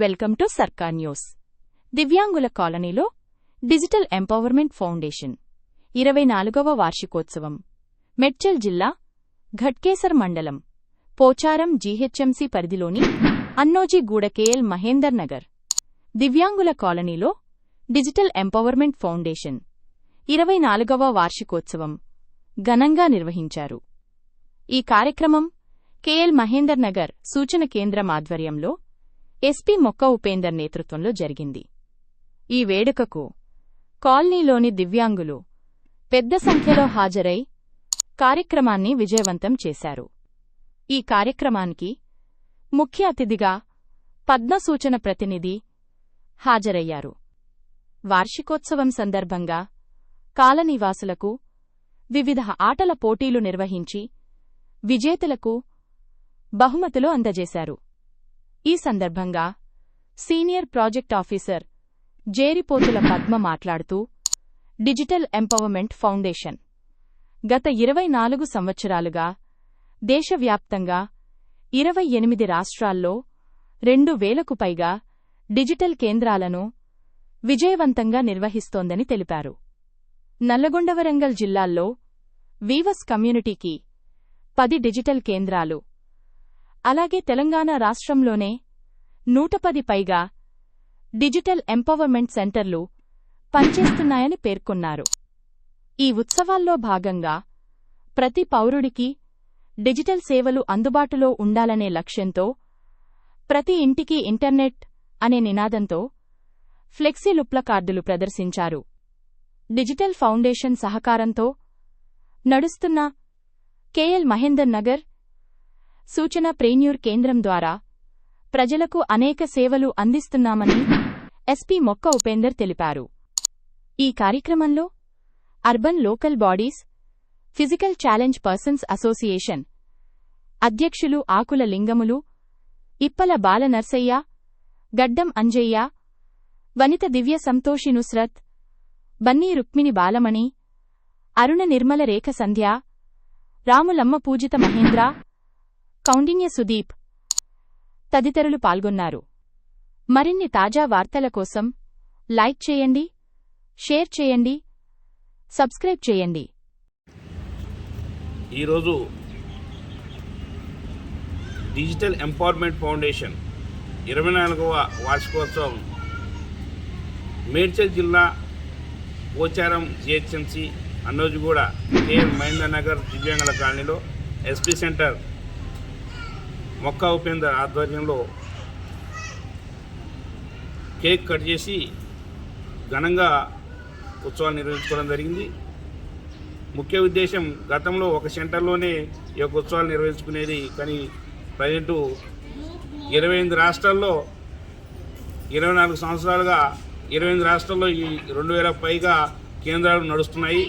Welcome to సర్కార్ news. దివ్యాంగుల కాలనీలో డిజిటల్ ఎంపవర్మెంట్ ఫౌండేషన్. ఇరవై నాలుగవ వార్షికోత్సవం. మెడ్చల్ జిల్లా ఘట్కేసర్ మండలం పోచారం జీహెచ్ఎంసీ పరిధిలోని అన్నోజీ గూడ కేఎల్ మహేందర్ నగర్. దివ్యాంగుల కాలనీలో డిజిటల్ ఎంపవర్మెంట్ ఫౌండేషన్ ఇరవై నాలుగవ వార్షికోత్సవం ఘనంగా నిర్వహించారు. ఈ కార్యక్రమం కేఎల్ మహేందర్ నగర్ సూచన కేంద్రం ఆధ్వర్యంలో ఎస్పీ మొక్క ఉపేందర్ నేతృత్వంలో జరిగింది. ఈ వేడుకకు కాలనీలోని దివ్యాంగులు పెద్ద సంఖ్యలో హాజరై కార్యక్రమాన్ని విజయవంతం చేశారు. ఈ కార్యక్రమానికి ముఖ్య అతిథిగా పద్మసూచన ప్రతినిధి హాజరయ్యారు. వార్షికోత్సవం సందర్భంగా కాలనీవాసులకు వివిధ ఆటల పోటీలు నిర్వహించి విజేతలకు బహుమతులు అందజేశారు. ఈ సందర్భంగా senior project officer Jeripothula Padma మాట్లాడుతూ డిజిటల్ ఎంపవర్మెంట్ ఫౌండేషన్ గత ఇరవై నాలుగు సంవత్సరాలుగా దేశవ్యాప్తంగా ఇరవై ఎనిమిది రాష్ట్రాల్లో రెండు వేలకు పైగా డిజిటల్ కేంద్రాలను విజయవంతంగా నిర్వహిస్తోందని తెలిపారు. నల్లగొండ వరంగల్ జిల్లాల్లో వీవస్ కమ్యూనిటీకి పది డిజిటల్ కేంద్రాలు అలాగే తెలంగాణ రాష్ట్రంలోనే నూటపది పైగా డిజిటల్ ఎంపవర్మెంట్ సెంటర్లు పనిచేస్తున్నాయని పేర్కొన్నారు. ఈ ఉత్సవాల్లో భాగంగా ప్రతి పౌరుడికి డిజిటల్ సేవలు అందుబాటులో ఉండాలనే లక్ష్యంతో ప్రతి ఇంటికి ఇంటర్నెట్ అనే నినాదంతో ఫ్లెక్సీలుప్ల కార్డులు ప్రదర్శించారు. డిజిటల్ ఫౌండేషన్ సహకారంతో నడుస్తున్న కేఎల్ మహేందర్ నగర్ సూచన ప్రేన్యూర్ కేంద్రం ద్వారా ప్రజలకు అనేక సేవలు అందిస్తున్నామని ఎస్పీ మొక్క ఉపేందర్ తెలిపారు. ఈ కార్యక్రమంలో urban local bodies physical challenge persons association అధ్యక్షులు ఆకుల లింగములు ఇప్పల బాల నర్సయ్య గడ్డం అంజయ్య వనిత దివ్య సంతోషి నుస్రత్ బన్నీ రుక్మిణి బాలమణి అరుణ నిర్మల రేఖ సంధ్య రాములమ్మ పూజిత మహేంద్ర కౌండిన్య సుదీప్ తదితరులు పాల్గొన్నారు. మరిన్ని తాజా వార్తల కోసం లైక్ చేయండి షేర్ చేయండి సబ్స్క్రైబ్ చేయండి. ఈరోజు డిజిటల్ ఎంపవర్మెంట్ ఫౌండేషన్ ఇరవై నాలుగవ వార్షికోత్సవం మేడ్చల్ జిల్లా పోచారం జిహెచ్ఎంసి అన్నోజుగూడ కేఎల్ మహేందర్ నగర్ దివ్యాంగుల కాలనీలో ఎస్పీ సెంటర్ మొక్క ఉపేందర్ ఆధ్వర్యంలో కేక్ కట్ చేసి ఘనంగా ఉత్సవాలు నిర్వహించుకోవడం జరిగింది. ముఖ్య ఉద్దేశం గతంలో ఒక సెంటర్లోనే ఈ యొక్క ఉత్సవాలు నిర్వహించుకునేది కానీ ప్రజెంటు ఇరవై ఎనిమిది రాష్ట్రాల్లో ఇరవై నాలుగు సంవత్సరాలుగా ఇరవై ఎనిమిది రాష్ట్రాల్లో ఈ రెండు వేల పైగా కేంద్రాలు నడుస్తున్నాయి.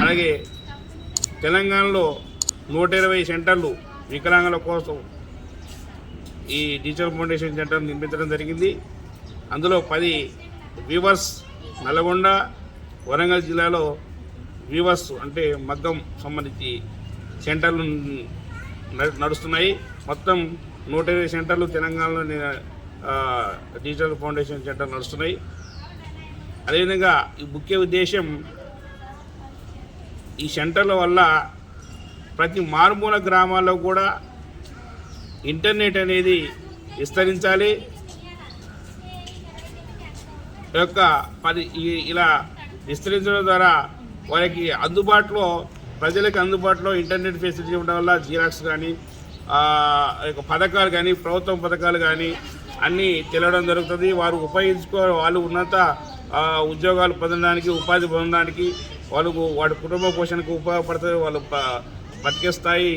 అలాగే తెలంగాణలో నూట ఇరవై సెంటర్లు వికలాంగుల కోసం ఈ డిజిటల్ ఫౌండేషన్ సెంటర్ నిర్మించడం జరిగింది. అందులో పది వీవర్స్ నల్గొండ వరంగల్ జిల్లాలో వీవర్స్ అంటే మగ్గం సంబంధించి సెంటర్లు నడుస్తున్నాయి. మొత్తం నూట ఇరవై సెంటర్లు తెలంగాణలో డిజిటల్ ఫౌండేషన్ సెంటర్ నడుస్తున్నాయి. అదేవిధంగా ఈ ముఖ్య ఉద్దేశం ఈ సెంటర్ల వల్ల ప్రతి మారుమూల గ్రామాల్లో కూడా ఇంటర్నెట్ అనేది విస్తరించాలి. యొక్క పది ఇలా విస్తరించడం ద్వారా వారికి అందుబాటులో ప్రజలకు అందుబాటులో ఇంటర్నెట్ ఫెసిలిటీ ఉండడం వల్ల జీరాక్స్ కానీ ఆ యొక్క పథకాలు కానీ ప్రభుత్వం పథకాలు కానీ అన్నీ తెలియడం జరుగుతుంది. వారు ఉపయోగించుకో వాళ్ళు ఉన్నత ఉద్యోగాలు పొందడానికి ఉపాధి పొందడానికి వాళ్ళకు వాడి కుటుంబ పోషణకు ఉపయోగపడుతుంది. వాళ్ళు బతికే స్థాయి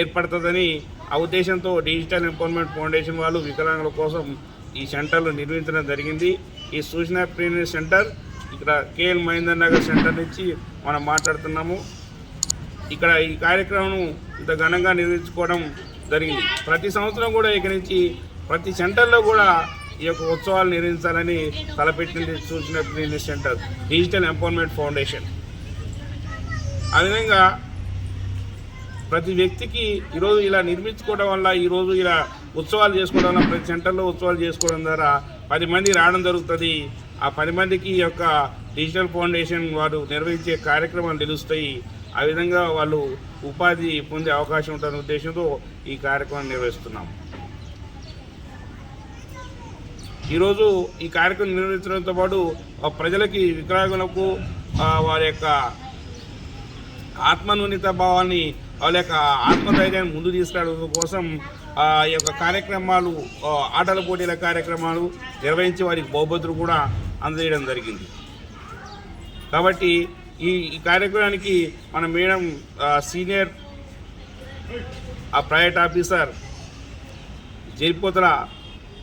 ఏర్పడుతుందని ఆ ఉద్దేశంతో డిజిటల్ ఎంపవర్మెంట్ ఫౌండేషన్ వాళ్ళు వికలాంగుల కోసం ఈ సెంటర్లు నిర్మించడం జరిగింది. ఈ సూచన ప్రీమియర్ సెంటర్ ఇక్కడ కేఎల్ మహేందర్ నగర్ సెంటర్ నుంచి మనం మాట్లాడుతున్నాము. ఇక్కడ ఈ కార్యక్రమం ఇంత ఘనంగా నిర్వహించుకోవడం జరిగింది. ప్రతి సంవత్సరం కూడా ఇక్కడి నుంచి ప్రతి సెంటర్లో కూడా ఈ యొక్క ఉత్సవాలు నిర్వహించాలని తలపెట్టింది Suchana premier centre digital empowerment foundation ఆ విధంగా ప్రతి వ్యక్తికి ఈరోజు ఇలా నిర్మించుకోవడం వల్ల ఈరోజు ఇలా ఉత్సవాలు చేసుకోవడం వల్ల ప్రతి సెంటర్లో ఉత్సవాలు చేసుకోవడం ద్వారా పది మంది రావడం జరుగుతుంది. ఆ పది మందికి ఈ యొక్క డిజిటల్ ఫౌండేషన్ వారు నిర్వహించే కార్యక్రమాలు తెలుస్తాయి ఆ విధంగా వాళ్ళు ఉపాధి పొందే అవకాశం ఉంటుందనే ఉద్దేశంతో ఈ కార్యక్రమం నిర్వహిస్తున్నాం. ఈరోజు ఈ కార్యక్రమం నిర్వహించడంతో పాటు ఆ ప్రజలకి వికలాంగులకు వారి యొక్క ఆత్మన్యూనిత భావాన్ని వాళ్ళ యొక్క ఆత్మధైర్యాన్ని ముందు తీసుకురావడం కోసం ఈ యొక్క కార్యక్రమాలు ఆటల పోటీల కార్యక్రమాలు నిర్వహించి వారికి బహుమతులు కూడా అందజేయడం జరిగింది. కాబట్టి ఈ ఈ కార్యక్రమానికి మన మేడం సీనియర్ ఆ private officer Jeripothula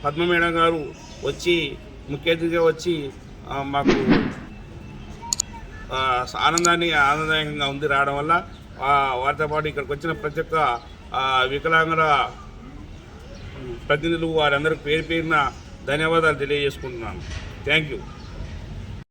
Padma madam గారు వచ్చి ముఖ్య అతిథిగా వచ్చి మాకు ఆనందాన్ని ఆనందదాయకంగా ఉంది రావడం వల్ల వారితో పాటు ఇక్కడికి వచ్చిన ప్రతి ఒక్క వికలాంగుల ప్రతినిధులు వారందరికీ పేరు పేరున ధన్యవాదాలు తెలియజేసుకుంటున్నాను. Thank you